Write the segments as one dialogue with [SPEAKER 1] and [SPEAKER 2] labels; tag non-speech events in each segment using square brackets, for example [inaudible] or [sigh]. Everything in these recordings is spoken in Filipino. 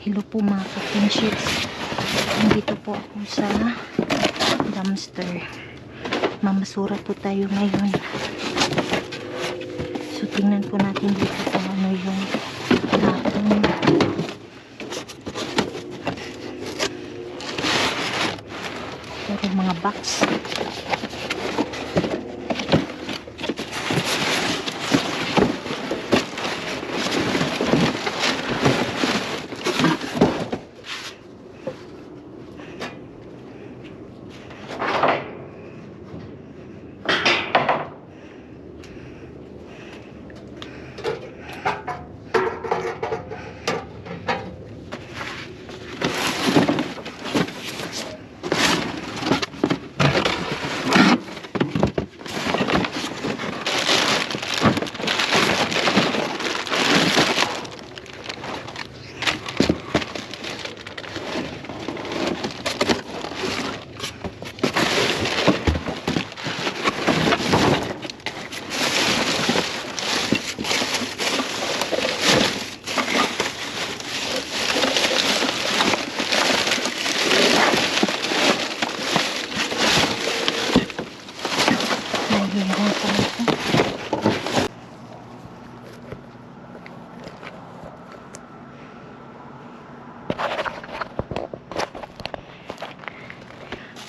[SPEAKER 1] Hello po mga ka-friendships. Nandito po ako sa dumpster. Mamasura po tayo ngayon. So tingnan po natin dito kung ano yung hapon. Pero mga box. Nahihirapan ako.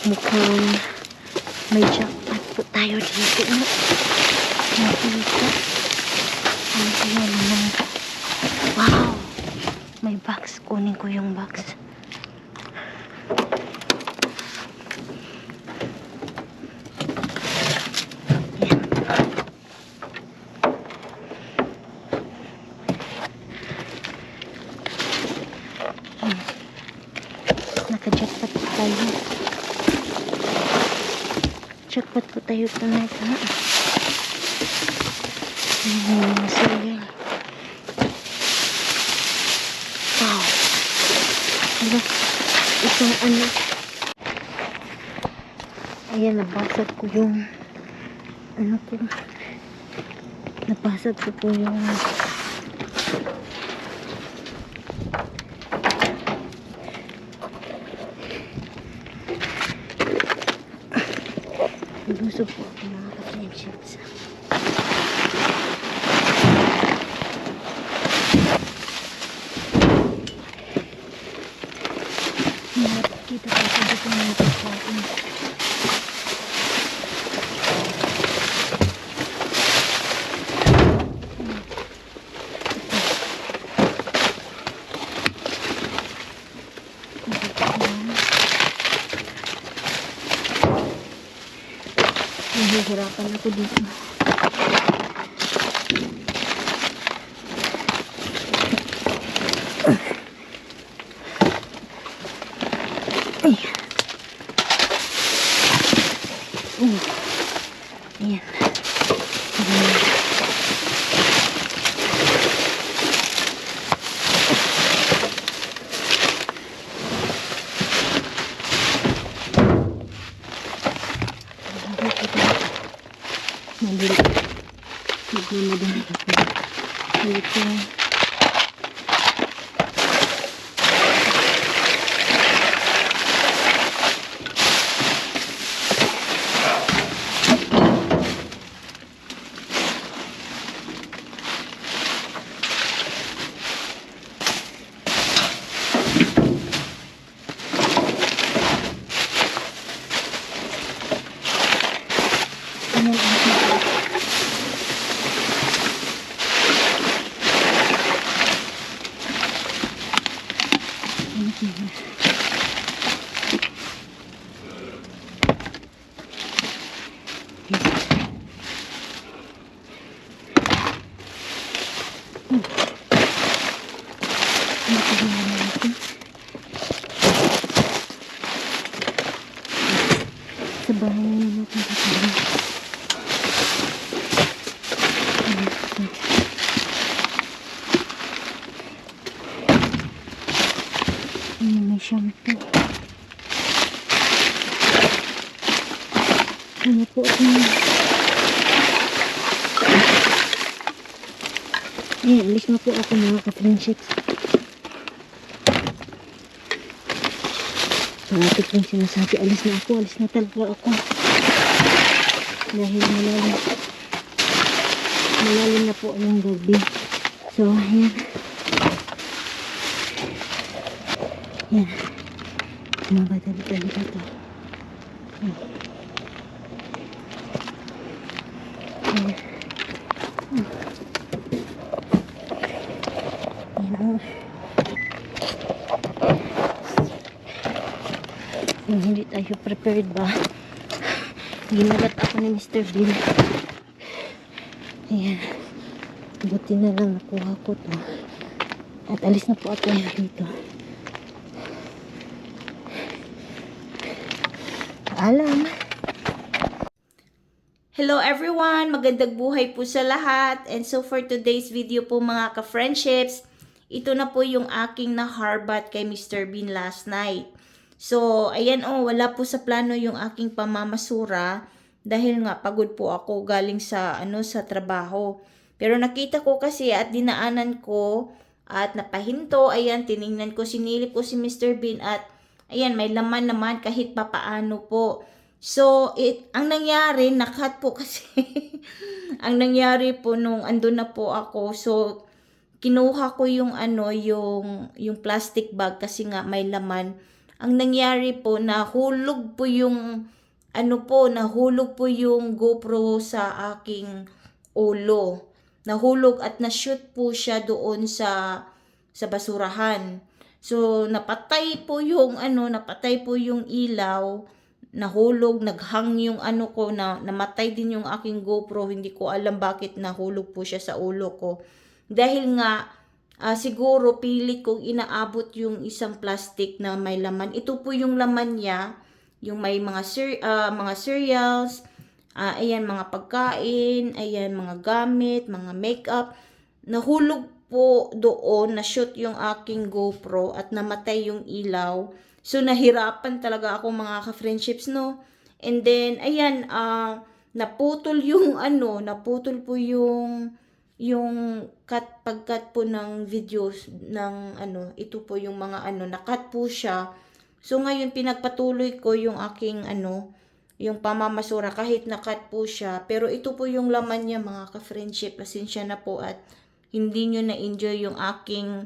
[SPEAKER 1] Mukhang may jackpot po tayo dito. Nakita. Ang naman. Wow! May box. Kunin ko yung box. Naka-jackpot po tayo. Jackpot po tayo tonight, ha? Ayun, cereal. Wow. Ano? Isang ano? Ayan, nabasag ko yung ano ko. Nabasag ko po yung Busog po ako mga ka-friendships. Nakikita ko sa dito mga pagkain. Nahihirapan ako dito. Ay. Mm. Ayan. Ayan. Madali. Magmamadali ako. Dito. Ayan, ayan. Sa bahay sa tabi. Ayan, may shampoo. Ano po ako Ayan, alis na po ako mga ka-friendships. Malapit yung sinasabi, alis na ako, alis na talaga ako. Dahil malalim. Malalim na po yung gabi. So, ayan. Ayan. Mabadali-dali na to. Ayan. Ayan. Ayan. oh. Hindi tayo prepared ba? Ginalat ako ni Mr. Bean. Ayan. Buti na lang nakuha ko to. At alis na po ako dito. Alam.
[SPEAKER 2] Hello everyone! Magandang buhay po sa lahat. And so for today's video po mga ka-friendships, ito na po yung aking na-harbat kay Mr. Bean last night. So, ayan oh, wala po sa plano yung aking pamamasura dahil nga pagod po ako galing sa ano sa trabaho. Pero nakita ko kasi at dinaanan ko at napahinto, ayan, tiningnan ko, sinilip ko si Mr. Bean at ayan, may laman naman kahit papaano po. So, it, ang nangyari, nakat po [laughs] kasi. ang nangyari po nung andun na po ako, so, kinuha ko yung ano, yung, yung plastic bag kasi nga may laman. Ang nangyari po, nahulog po yung, ano po, nahulog po yung GoPro sa aking ulo. Nahulog at na-shoot po siya doon sa, sa basurahan. So, napatay po yung, ano, napatay po yung ilaw nahulog, naghang yung ano ko na namatay din yung aking GoPro. Hindi ko alam bakit nahulog po siya sa ulo ko. Dahil nga ah, siguro pilit kong inaabot yung isang plastic na may laman. Ito po yung laman niya, yung may mga cer- ah, mga cereals, ah, ayan mga pagkain, ayan mga gamit, mga makeup. Nahulog po doon, na-shoot yung aking GoPro at namatay yung ilaw. So, nahirapan talaga ako mga ka-friendships, no? And then, ayan, ah, naputol yung [laughs] ano, naputol po yung yung cut pagkat po ng videos ng ano, ito po yung mga ano, nakat po siya. So ngayon pinagpatuloy ko yung aking ano, yung pamamasura kahit nakat po siya. Pero ito po yung laman niya mga ka-friendship. Pasensya na po at hindi nyo na-enjoy yung aking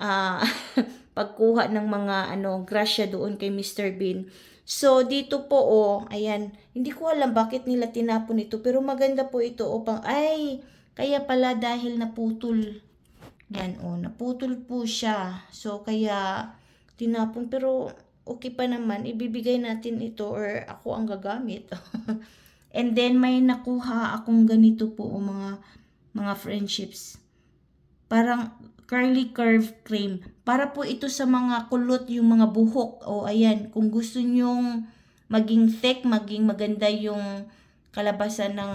[SPEAKER 2] ah, [laughs] pagkuha ng mga ano, grasya doon kay Mr. Bean. So, dito po, oh, ayan, hindi ko alam bakit nila tinapon ito, pero maganda po ito, oh, pang, ay, kaya pala dahil naputol. Yan, oh, naputol po siya. So, kaya, tinapon, pero, okay pa naman, ibibigay natin ito, or ako ang gagamit. [laughs] And then, may nakuha akong ganito po, oh, mga, mga friendships. Parang, curly curve cream. Para po ito sa mga kulot, yung mga buhok. O ayan, kung gusto nyong maging thick, maging maganda yung kalabasan ng,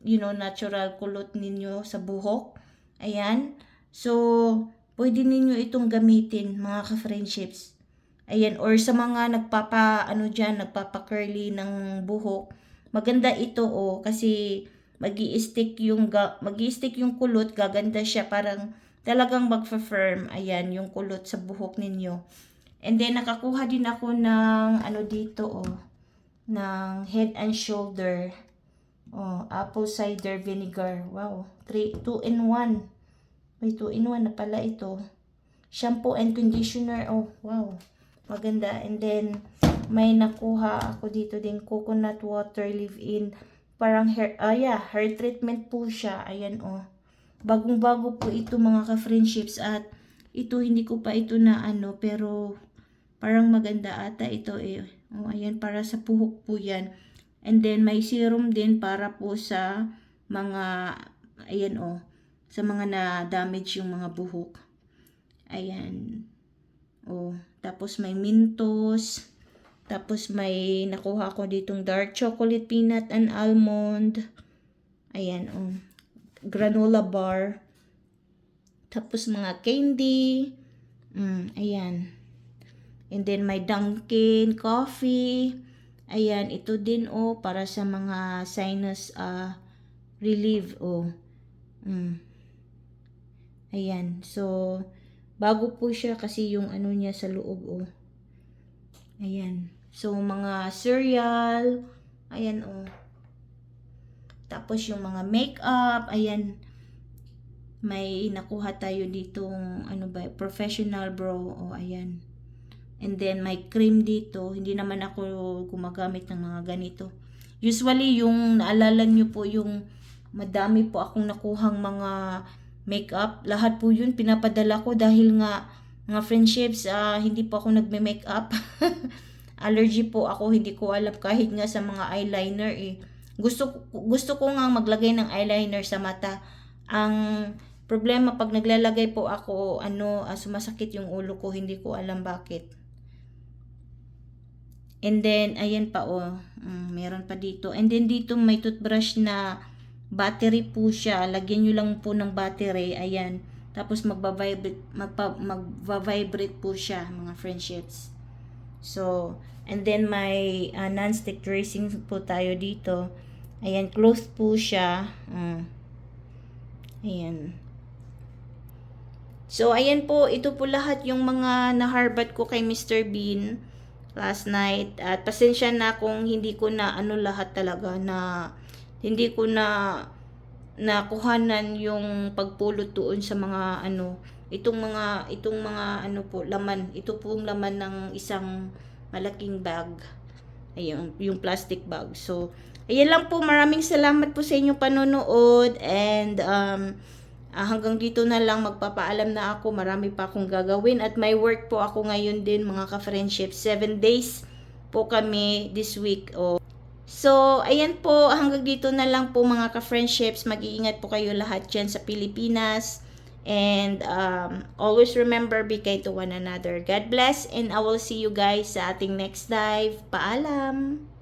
[SPEAKER 2] you know, natural kulot ninyo sa buhok. Ayan. So, pwede ninyo itong gamitin, mga ka-friendships. Ayan, or sa mga nagpapa, ano dyan, nagpapa-curly ng buhok. Maganda ito, oh, kasi magi stick yung, magi stick yung kulot, gaganda siya, parang talagang magfa-firm, ayan, yung kulot sa buhok ninyo. And then, nakakuha din ako ng, ano dito, oh, ng head and shoulder. Oh, apple cider vinegar. Wow, 3, 2 in 1. May 2 in 1 na pala ito. Shampoo and conditioner. Oh, wow. Maganda. And then, may nakuha ako dito din coconut water leave-in. Parang hair, ah yeah, hair treatment po siya. Ayan, oh. Bagong-bago po ito mga ka-friendships at ito hindi ko pa ito na ano pero parang maganda ata ito eh. Oh, ayan para sa puhok po yan. And then may serum din para po sa mga ayan oh sa mga na damage yung mga buhok. Ayan. Oh, tapos may Mentos. Tapos may nakuha ko ditong dark chocolate peanut and almond. Ayan oh granola bar. Tapos mga candy. Mm, ayan. And then may Dunkin coffee. Ayan, ito din oh para sa mga sinus uh, relief oh. Mm. Ayan. So bago po siya kasi yung ano niya sa loob oh. Ayan. So, mga cereal. Ayan, oh. Tapos, yung mga makeup. Ayan. May nakuha tayo ditong, ano ba, professional bro. O, ayan. And then, may cream dito. Hindi naman ako gumagamit ng mga ganito. Usually, yung naalala nyo po yung madami po akong nakuhang mga makeup. Lahat po yun pinapadala ko dahil nga mga friendships, ah, hindi po ako nagme-makeup. [laughs] Allergy po ako, hindi ko alam kahit nga sa mga eyeliner eh. Gusto gusto ko nga maglagay ng eyeliner sa mata. Ang problema pag naglalagay po ako, ano, ah, sumasakit yung ulo ko, hindi ko alam bakit. And then, ayan pa oh, mm, meron pa dito. And then dito may toothbrush na battery po siya. Lagyan nyo lang po ng battery. Ayan. Tapos magba-vibrate, magpa, magva-vibrate po siya, mga friendships. So, and then may uh, non-stick dressing po tayo dito. Ayan, closed po siya. Mm. Ayan. So, ayan po, ito po lahat yung mga naharbat ko kay Mr. Bean last night. At pasensya na kung hindi ko na ano lahat talaga na hindi ko na nakuhanan yung pagpulot doon sa mga ano itong mga itong mga ano po laman. Ito pong laman ng isang malaking bag. Ayun yung plastic bag. So ayan lang po. Maraming salamat po sa inyong panonood. And um ah, hanggang dito na lang magpapaalam na ako marami pa akong gagawin at may work po ako ngayon din mga ka-friendship 7 days po kami this week o So, ayan po, hanggang dito na lang po mga ka-friendships. Mag-iingat po kayo lahat dyan sa Pilipinas. And um, always remember, be kind to one another. God bless and I will see you guys sa ating next dive. Paalam!